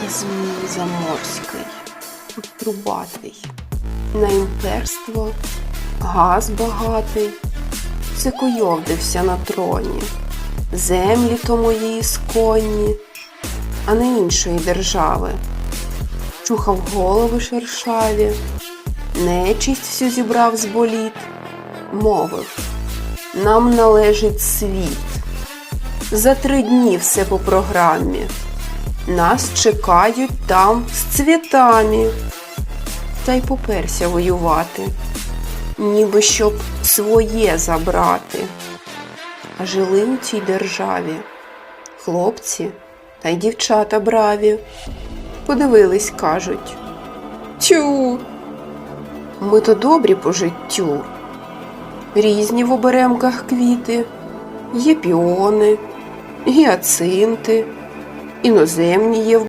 Змій заморський, трубатий, на імперство газ багатий, все койовдився на троні, землі то мої сконні, а не іншої держави. Чухав голови шершаві, нечисть всю зібрав з боліт, мовив, нам належить світ. За три дні все по програмі. Нас чекають там з цвітами. Та й поперся воювати, ніби щоб своє забрати. А жили у цій державі хлопці та й дівчата браві. Подивились, кажуть. Тю. Ми то добрі по життю. Різні в оберемках квіти, є піони, гіацинти, іноземні є в